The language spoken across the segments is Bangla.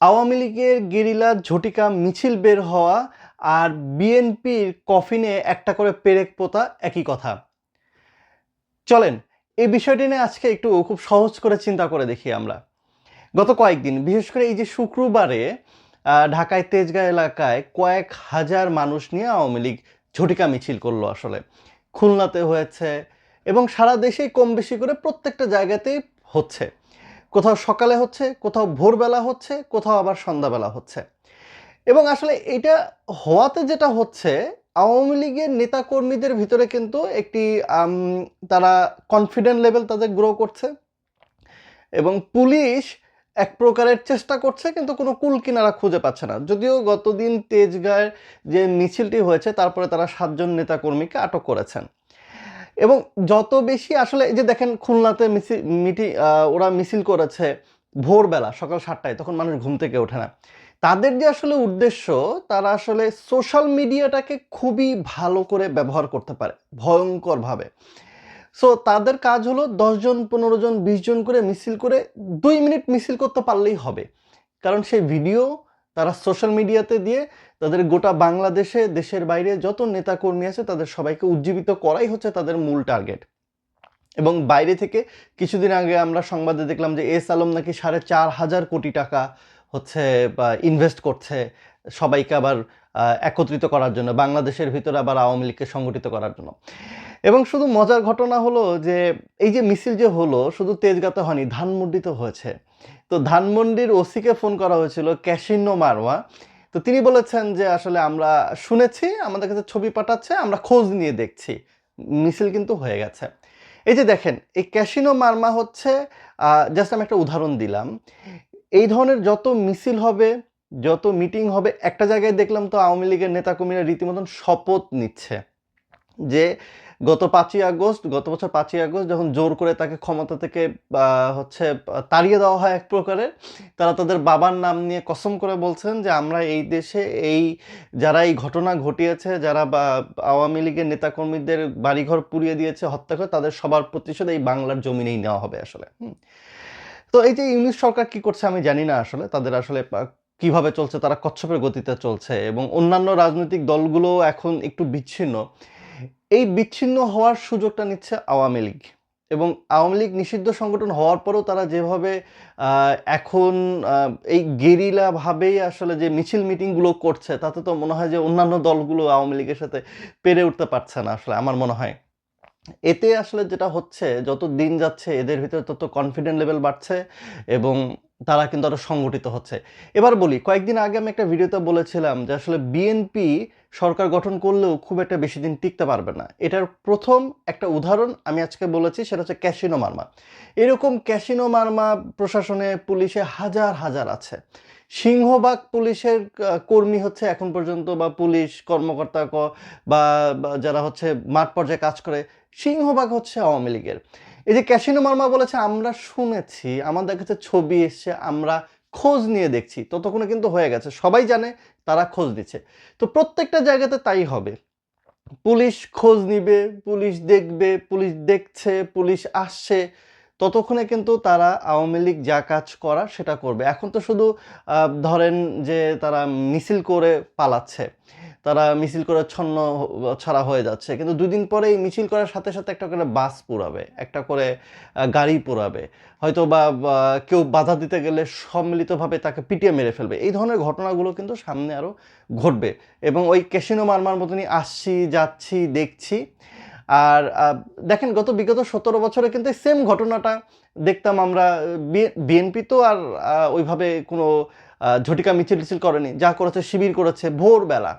আওয়ামী লীগের গেরিলা ঝটিকা মিছিল বের হওয়া আর বিএনপির কফিনে একটা করে পেরেক পোতা একই কথা। চলেন, এই বিষয়টি নিয়ে আজকে একটু খুব সহজ করে চিন্তা করে দেখি আমরা। গত কয়েকদিন, বিশেষ করে এই যে শুক্রবারে ঢাকায় তেজগাঁ এলাকায় কয়েক হাজার মানুষ নিয়ে আওয়ামী লীগ ঝটিকা মিছিল করল আসলে। খুলনাতে হয়েছে এবং সারা দেশেই কম বেশি করে প্রত্যেকটা জায়গাতেই হচ্ছে। কোথাও সকালে হচ্ছে, কোথাও ভোরবেলা হচ্ছে, কোথাও আবার সন্ধ্যাবেলা হচ্ছে। এবং আসলে এটা হওয়াতে যেটা হচ্ছে, আওয়ামী লীগের নেতাকর্মীদের ভিতরে কিন্তু একটি তারা কনফিডেন্ট লেভেল তাদের গ্রো করছে এবং পুলিশ এক প্রকারের চেষ্টা করছে, কিন্তু কোনো কুল কিনারা খুঁজে পাচ্ছে না। যদিও গতদিন তেজগাঁয়ের যে মিছিলটি হয়েছে, তারপরে তারা সাতজন নেতাকর্মীকে আটক করেছেন। এবং যত বেশি আসলে এই যে দেখেন খুলনাতে মিছিল মিটি ওরা মিছিল করেছে ভোরবেলা, সকাল সাতটায়, তখন মানুষ ঘুম থেকে ওঠে না। তাদের যে আসলে উদ্দেশ্য, তারা আসলে সোশ্যাল মিডিয়াটাকে খুবই ভালো করে ব্যবহার করতে পারে, ভয়ঙ্করভাবে। সো তাদের কাজ হলো দশজন পনেরো জন, বিশ জন করে মিছিল করে দুই মিনিট মিছিল করতে পারলেই হবে। কারণ সেই ভিডিও তারা সোশ্যাল মিডিয়াতে দিয়ে তাদের গোটা বাংলাদেশে, দেশের বাইরে যত নেতাকর্মী আছে তাদের সবাইকে উজ্জীবিত করাই হচ্ছে তাদের মূল টার্গেট এবং বাইরে থেকে কিছুদিন আগে আমরা সংবাদে দেখলাম যে এস আলম নাকি সাড়ে চার হাজার কোটি টাকা হচ্ছে, বা ইনভেস্ট করছে সবাইকে আবার একত্রিত করার জন্য, বাংলাদেশের ভিতরে আবার আওয়ামী লীগকে সংগঠিত করার জন্য। এবং শুধু মজার ঘটনা হলো যে, এই যে মিছিল যে হলো, শুধু তেজগাতে হয়নি ধানমন্ডিতে হয়েছে। তো ধানমন্ডির ওসিকে ফোন করা হয়েছিল ক্যাসিনো মারওয়া তো তিনি বলেছেন যে আসলে আমরা শুনেছি, আমাদের কাছে ছবি পাঠাচ্ছে, আমরা খোঁজ নিয়ে দেখছি। মিছিল কিন্তু হয়ে গেছে। এই যে দেখেন, এই ক্যাসিনো মারমা হচ্ছে জাস্ট আমি একটা উদাহরণ দিলাম। এই ধরনের যত মিছিল হবে, যত মিটিং হবে, একটা জায়গায় দেখলাম তো আওয়ামী লীগের নেতাকর্মীরা রীতিমতন শপথ নিচ্ছে। যে গত পাঁচই আগস্ট, গত বছর পাঁচই আগস্ট যখন জোর করে তাকে ক্ষমতা থেকে হচ্ছে, তাড়িয়ে দেওয়া হয় এক প্রকারের তারা তাদের বাবার নাম নিয়ে কসম করে বলছেন যে আমরা এই দেশে এই, যারা এই ঘটনা ঘটিয়েছে, যারা আওয়ামী লীগের নেতাকর্মীদের বাড়িঘর পুড়িয়ে দিয়েছে, হত্যা করে, তাদের সবার প্রতিশোধ এই বাংলার জমিনেই নেওয়া হবে আসলে তো এই যে ইউনিট সরকার কি করছে আমি জানি না আসলে, তাদের আসলে কীভাবে চলছে, তারা কচ্ছপের গতিতে চলছে, এবং অন্যান্য রাজনৈতিক দলগুলো এখন একটু বিচ্ছিন্ন। এই বিচ্ছিন্ন হওয়ার সুযোগটা নিচ্ছে আওয়ামী লীগ। এবং আওয়ামী লীগ নিষিদ্ধ সংগঠন হওয়ার পরেও তারা যেভাবে এখন এই গেরিলাভাবেই আসলে যে মিছিল মিটিংগুলো করছে, তাতে তো মনে হয় যে অন্যান্য দলগুলো আওয়ামী লীগের সাথে পেরে উঠতে পারছে না আসলে আমার মনে হয়। এতে আসলে যেটা হচ্ছে, যত দিন যাচ্ছে এদের ভিতরে তত কনফিডেন্ট লেভেল বাড়ছে এবং তারা কিন্তু আরও সংগঠিত হচ্ছে। এবার বলি, কয়েকদিন আগে আমি একটা ভিডিওতে বলেছিলাম যে আসলে বিএনপি সরকার গঠন করলেও খুব একটা বেশি দিন টিকতে পারবে না। এটার প্রথম একটা উদাহরণ আমি আজকে বলেছি, সেটা হচ্ছে ক্যাসিনো মার্মা। এরকম ক্যাসিনো মার্মা প্রশাসনে, পুলিশে হাজার হাজার আছে। সিংহবাগ পুলিশের কর্মী হচ্ছে এখন পর্যন্ত বা পুলিশ কর্মকর্তা বা যারা হচ্ছে মাঠ পর্যায়ে কাজ করে, সিংহবাগ হচ্ছে আওয়ামী লীগের। এই যে ক্যাসিনো মার্মা বলেছে, আমরা শুনেছি, আমাদের কাছে ছবি এসছে, আমরা খোঁজ নিয়ে দেখছি। ততক্ষণে কিন্তু হয়ে গেছে। সবাই জানে তারা খোঁজ দিচ্ছে তো প্রত্যেকটা জায়গাতে তাই হবে। পুলিশ খোঁজ নিবে, পুলিশ দেখবে, পুলিশ দেখছে, পুলিশ আসছে। ততক্ষণে কিন্তু তারা আওয়ামী লীগ যা কাজ করা সেটা করবে। এখন তো শুধু ধরেন যে তারা মিছিল করে পালাচ্ছে। তারা মিছিল করে ছন্ন ছাড়া হয়ে যাচ্ছে। কিন্তু দুদিন পরে এই মিছিল করার সাথে সাথে একটা করে বাস পুরাবে একটা করে গাড়ি পুরাবে হয়তো বা বা কেউ বাধা দিতে গেলে সম্মিলিতভাবে তাকে পিটিয়ে মেরে ফেলবে। এই ধরনের ঘটনাগুলো কিন্তু সামনে আরও ঘটবে। এবং ওই ক্যাসিনো মারমার মতনই আসছি, যাচ্ছি, দেখছি। আর দেখেন গত বিগত সতেরো বছরে কিন্তু সেম ঘটনাটা দেখতাম আমরা বিএনপি তো আর ওইভাবে কোনো ঝটিকা মিছিল টিছিল করেনি। যা করেছে, শিবির করেছে, ভোরবেলা।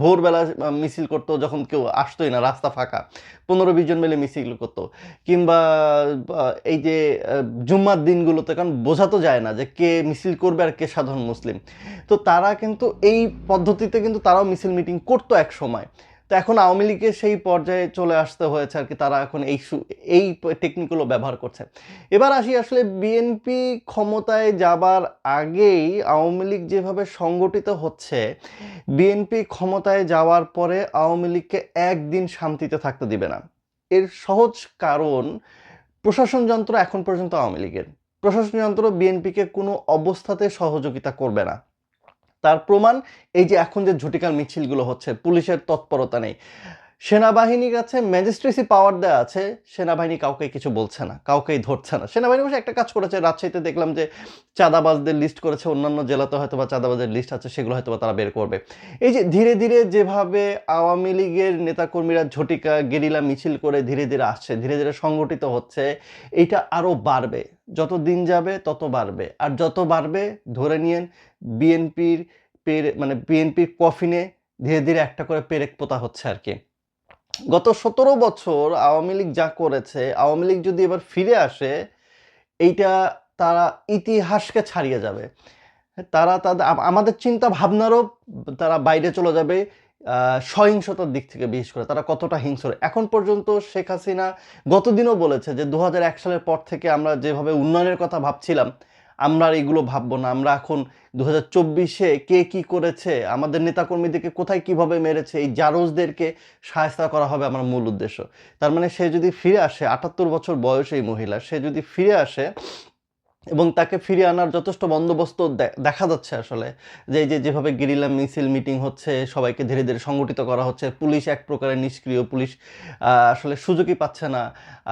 ভোরবেলা মিছিল করতো, যখন কেউ আসতোই না, রাস্তা ফাঁকা, পনেরো বিশ জন মিলে মিছিল করতো। কিংবা এই যে জুম্মার দিনগুলোতে, কারণ বোঝা তো যায় না যে কে মিছিল করবে আর কে সাধারণ মুসলিম। তো তারা কিন্তু এই পদ্ধতিতে কিন্তু তারাও মিছিল মিটিং করতো এক সময়। তো এখন আওয়ামী লীগের সেই পর্যায়ে চলে আসতে হয়েছে আর কি, তারা এখন এই এই টেকনিকগুলো ব্যবহার করছে। এবার আসি আসলে বিএনপি ক্ষমতায় যাবার আগেই আওয়ামী লীগ যেভাবে সংগঠিত হচ্ছে বিএনপি ক্ষমতায় যাওয়ার পরে আওয়ামী লীগকে একদিন শান্তিতে থাকতে দিবে না। এর সহজ কারণ, প্রশাসন যন্ত্র এখন পর্যন্ত আওয়ামী লীগের। প্রশাসনিক যন্ত্র বিএনপিকে কোনো অবস্থাতে সহযোগিতা করবে না। তার প্রমাণ এই যে এখন যে ঝটিকার মিছিলগুলো হচ্ছে পুলিশের তৎপরতা নেই। সেনাবাহিনীর কাছে ম্যাজিস্ট্রেসি পাওয়ার দেওয়া আছে, সেনাবাহিনী কাউকে কিছু বলছে না, কাউকেই ধরছে না। সেনাবাহিনী বসে একটা কাজ করেছে, রাজশাহীতে দেখলাম যে চাঁদাবাজদের লিস্ট করেছে, অন্যান্য জেলাতে হয়তো বা চাঁদাবাজের লিস্ট আছে, সেগুলো হয়তো বা তারা বের করবে। এই যে ধীরে ধীরে যেভাবে আওয়ামী লীগের নেতাকর্মীরা ঝটিকা, গেরিলা মিছিল করে ধীরে ধীরে আসছে, ধীরে ধীরে সংগঠিত হচ্ছে এইটা আরও বাড়বে। যত দিন যাবে, তত বাড়বে। আর যত বাড়বে, ধরে নিয়েন বিএনপির পেরে মানে বিএনপির কফিনে ধীরে ধীরে একটা করে পেরেক পোতা হচ্ছে আর কি। গত সতেরো বছর আওয়ামী লীগ যা করেছে, আওয়ামী লীগ যদি এবার ফিরে আসে, এইটা তারা ইতিহাসকে ছাড়িয়ে যাবে। তারা তাদের আমাদের চিন্তা ভাবনারও তারা বাইরে চলে যাবে সহিংসতার দিক থেকে বিশেষ করে। তারা কতটা হিংস্র। এখন পর্যন্ত শেখ হাসিনা গতদিনও বলেছে যে দু সালের পর থেকে আমরা যেভাবে উন্নয়নের কথা ভাবছিলাম আমরা আর এগুলো ভাববো না। আমরা এখন দু হাজার চব্বিশে কে কি করেছে, আমাদের নেতাকর্মীদেরকে কোথায় কীভাবে মেরেছে, এই জারোজদেরকে সাহায্য করা হবে আমার মূল উদ্দেশ্য। তার মানে সে যদি ফিরে আসে, আটাত্তর বছর বয়স এই মহিলা, সে যদি ফিরে আসে এবং তাকে ফিরিয়ে আনার যথেষ্ট বন্দোবস্ত দেখা যাচ্ছে আসলে। যে যে যেভাবে গেরিলা মিছিল মিটিং হচ্ছে, সবাইকে ধীরে ধীরে সংগঠিত করা হচ্ছে, পুলিশ এক প্রকারের নিষ্ক্রিয়, পুলিশ আসলে সুযোগই পাচ্ছে না।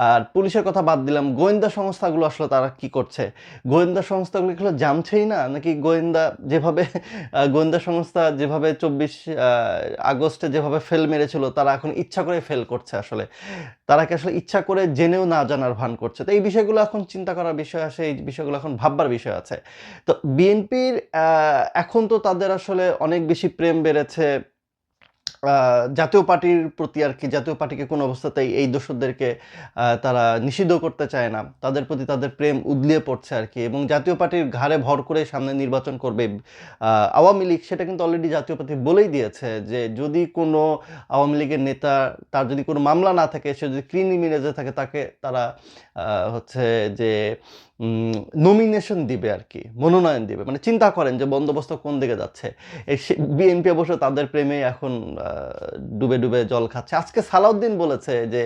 আর পুলিশের কথা বাদ দিলাম, গোয়েন্দা সংস্থাগুলো আসলে তারা কি করছে? গোয়েন্দা সংস্থাগুলো এগুলো জামছেই না? নাকি গোয়েন্দা যেভাবে গোয়েন্দা সংস্থা যেভাবে চব্বিশ আগস্টে যেভাবে ফেল মেরেছিল, তারা এখন ইচ্ছা করে ফেল করছে আসলে। তারা কি আসলে ইচ্ছা করে জেনেও না জানার ভান করছে? তো এই বিষয়গুলো এখন চিন্তা করার বিষয় আছে, এই বিষয়গুলো এখন ভাববার বিষয় আছে। তো বিএনপির এখন তো তাদের আসলে অনেক বেশি প্রেম বেড়েছে। জাতীয় পার্টির প্রতি আর কি জাতীয় পার্টিকে কোনো অবস্থাতেই এই দোষরদেরকে আহ, তারা নিষিদ্ধ করতে চায় না। তাদের প্রতি তাদের প্রেম উদলিয়ে পড়ছে আর কি এবং জাতীয় পার্টির ঘাড়ে ভর করে সামনে নির্বাচন করবে আওয়ামী লীগ সেটা কিন্তু অলরেডি জাতীয় পার্টি বলেই দিয়েছে যে যদি কোনো আওয়ামী লীগের নেতা তার যদি কোনো মামলা না থাকে সে যদি ক্রিমিনালে থাকে তাকে তারা হচ্ছে যে নমিনেশন দিবে আর কি মনোনয়ন দিবে। মানে চিন্তা করেন যে বন্দোবস্ত কোন দিকে যাচ্ছে। বিএনপি অবশ্য তাদের প্রেমে এখন ডুবে ডুবে জল খাচ্ছে। আজকে সালাউদ্দিন বলেছে যে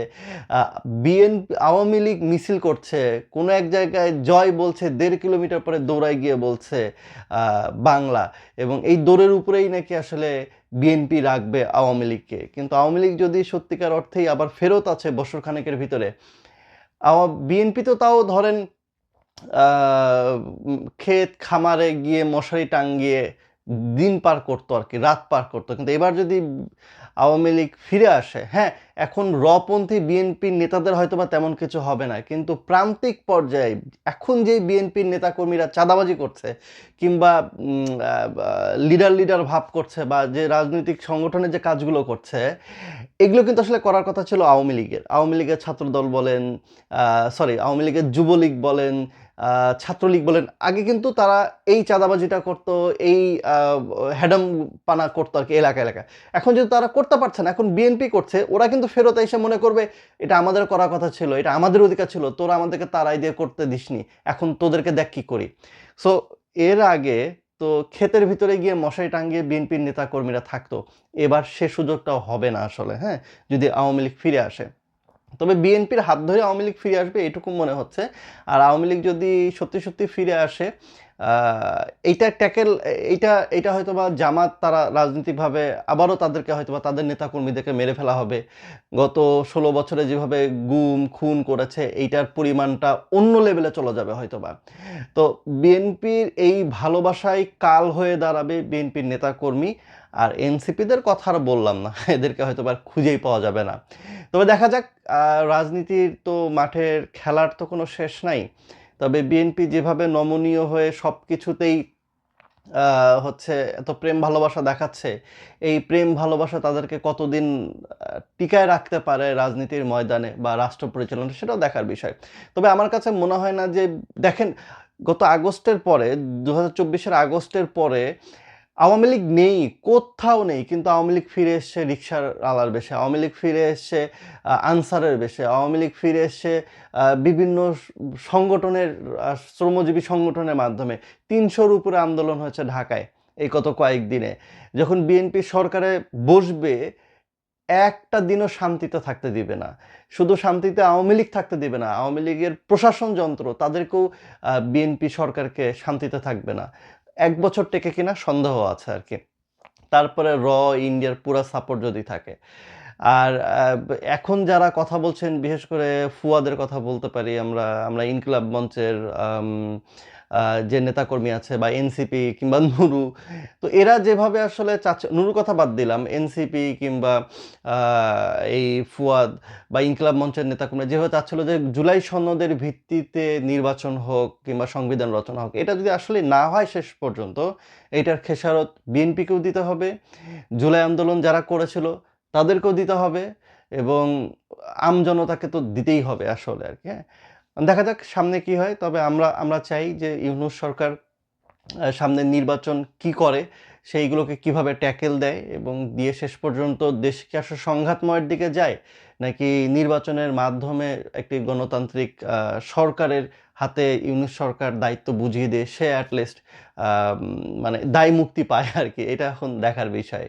বিএনপি আওয়ামী লীগ মিছিল করছে, কোনো এক জায়গায় জয় বলছে, দেড় কিলোমিটার পরে দৌড়ায় গিয়ে বলছে বাংলা। এবং এই দৌড়ের উপরেই নাকি আসলে বিএনপি রাখবে আওয়ামী লীগকে। কিন্তু আওয়ামী লীগ যদি সত্যিকার অর্থেই আবার ফেরত আছে বছর খানেকের ভিতরে বিএনপি তো তাও ধরেন ক্ষেত খামারে গিয়ে মশারি টাঙ্গিয়ে দিন পার করতো আর কি, রাত পার করতো। কিন্তু এবার যদি আওয়ামী লীগ ফিরে আসে হ্যাঁ এখন রপন্থী বিএনপির নেতাদের হয়তো বা তেমন কিছু হবে না। কিন্তু প্রান্তিক পর্যায়ে এখন যে বিএনপির নেতাকর্মীরা চাঁদাবাজি করছে কিংবা লিডার লিডার ভাব করছে বা যে রাজনৈতিক সংগঠনের যে কাজগুলো করছে, এগুলো কিন্তু আসলে করার কথা ছিল আওয়ামী লীগের। আওয়ামী লীগের ছাত্রদল বলেন সরি আওয়ামী লীগের যুবলীগ বলেন ছাত্রলীগ বলেন। আগে কিন্তু তারা এই চাঁদাবাজিটা করতো, এই হ্যাডাম পানা করতো আর কি এলাকা এলাকায়। এখন যদি তারা করতে পারছে না, এখন বিএনপি করছে, ওরা কিন্তু ফেরত এসে মনে করবে, এটা আমাদের করার কথা ছিল, এটা আমাদের অধিকার ছিল, তোরা আমাদেরকে তারাই দিয়ে করতে দিসনি, এখন তোদেরকে দেখ কি করি। সো এর আগে তো ক্ষেতের ভিতরে গিয়ে মশারি টাঙ্গিয়ে বিএনপির নেতা কর্মীরা থাকতো। এবার সে সুযোগটাও হবে না আসলে হ্যাঁ? যদি আওয়ামী লীগ ফিরে আসে। তবে বিএনপির হাত ধরে আওয়ামী লীগ ফিরে আসবে এটুকু মনে হচ্ছে। আর আওয়ামী লীগ যদি সত্যি সত্যি ফিরে আসে এইটা ট্যাকেল, এইটা এটা হয়তো বা জামাত তারা রাজনৈতিকভাবে আবারও তাদেরকে হয়তো বা তাদের নেতাকর্মীদেরকে মেরে ফেলা হবে। গত ষোলো বছরে যেভাবে গুম, খুন করেছে, এইটার পরিমাণটা অন্য লেভেলে চলে যাবে হয়তো বা তো বিএনপির এই ভালোবাসায় কাল হয়ে দাঁড়াবে বিএনপির নেতাকর্মী। আর এনসিপিদের কথা আর বললাম না, এদেরকে হয়তো বা খুঁজেই পাওয়া যাবে না। তবে দেখা যাক রাজনীতির তো মাঠের খেলার তো কোনো শেষ নাই। তবে বিএনপি যেভাবে নমনীয় হয়ে সব কিছুতেই হচ্ছে এত প্রেম ভালোবাসা দেখাচ্ছে, এই প্রেম ভালোবাসা তাদেরকে কতদিন টিকায় রাখতে পারে রাজনীতির ময়দানে বা রাষ্ট্র পরিচালনা সেটাও দেখার বিষয়। তবে আমার কাছে মনে হয় না যে, দেখেন, গত আগস্টের পরে দু হাজার আগস্টের পরে আওয়ামী লীগ নেই, কোথাও নেই, কিন্তু আওয়ামী লীগ ফিরে এসছে রিক্সার আলার বেশে, আওয়ামী লীগ ফিরে এসছে আনসারের বেশে, আওয়ামী লীগ ফিরে এসছে বিভিন্ন সংগঠনের শ্রমজীবী সংগঠনের মাধ্যমে। তিনশোর উপরে আন্দোলন হয়েছে ঢাকায় এই গত কয়েকদিনে যখন বিএনপি সরকারে বসবে, একটা দিনও শান্তিতে থাকতে দিবে না। শুধু শান্তিতে আওয়ামী লীগ থাকতে দিবে না, আওয়ামী লীগের প্রশাসন যন্ত্র, তাদেরকেও বিএনপি সরকারকে শান্তিতে থাকবে না। এক বছর টেকে কিনা সন্দেহ আছে আর কি। তারপরে র, ইন্ডিয়ার পুরো সাপোর্ট যদি থাকে। আর এখন যারা কথা বলছেন, বিশেষ করে ফুয়াদের কথা বলতে পারি আমরা আমরা ইনকিলাব মঞ্চের যে নেতাকর্মী আছে বা এনসিপি কিংবা নুরু, তো এরা যেভাবে আসলে চাচ্ছে নুরুর কথা বাদ দিলাম, এনসিপি কিংবা এই ফুয়াদ বা ইনকিলাব মঞ্চের নেতাকর্মী যেভাবে চাচ্ছিল যে জুলাই সনদের ভিত্তিতে নির্বাচন হোক কিংবা সংবিধান রচনা হোক, এটা যদি আসলে না হয় শেষ পর্যন্ত, এটার খেসারত বিএনপিকেও দিতে হবে। জুলাই আন্দোলন যারা করেছিল তাদেরকেও দিতে হবে এবং আমজনতাকে তো দিতেই হবে আসলে আর কি হ্যাঁ। দেখা যাক সামনে কি হয়, তবে আমরা আমরা চাই যে ইউনুস সরকার সামনের নির্বাচন কি করে, সেইগুলোকে কীভাবে ট্যাকেল দেয় এবং দিয়ে শেষ পর্যন্ত দেশ কি আসলে সংঘাতময়ের দিকে যায়, নাকি নির্বাচনের মাধ্যমে একটি গণতান্ত্রিক সরকারের হাতে ইউনুস সরকার দায়িত্ব বুঝিয়ে দিয়ে, সে অ্যাটলিস্ট মানে দায় মুক্তি পায় আর কি, এটা এখন দেখার বিষয়।